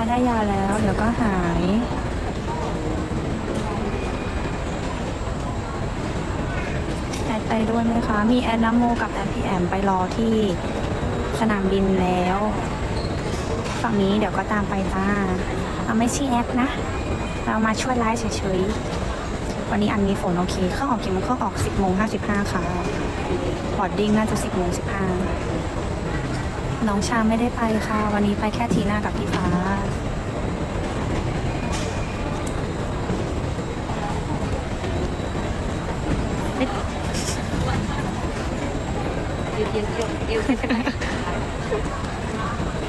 ฟ้าได้ยาแล้ว เดี๋ยวก็หาย แอดไปด้วยไหมคะ มีแอดน้ำโมกับแอดพี่แอมไปรอที่สนามบินแล้ว ฝั่งนี้เดี๋ยวก็ตามไปจ้าเราไม่ใช่แอดนะ เรามาช่วยไลฟ์เฉยๆ วันนี้อันมีฝนโอเคเครื่องออกกี่โมงเครื่องออก 10โมง55 ค่ะ บอดดิ้งน่าจะ 10โมง15 น้องชาไม่ได้ไปค่ะ วันนี้ไปแค่ทีหน้ากับพี่ฟ้า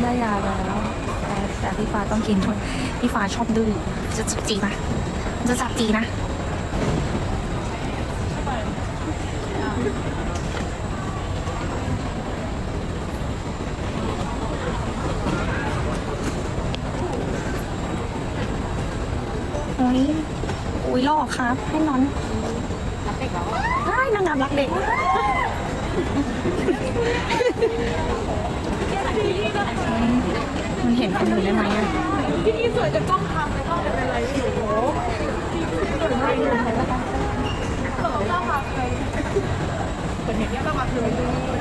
ได้ยาแล้วแต่แต่พี่ฟ้าต้องกินด้วยพี่ฟ้าชอบดื้อจะจับจีนะจะจับจีนะ โอ้ยอุ้ยหลอครับ ให้นอนได้นางงามรักเด็กมันเห็นคนอื่นได้ไหมอะพี่นี่สวยจะกล้องทำเลย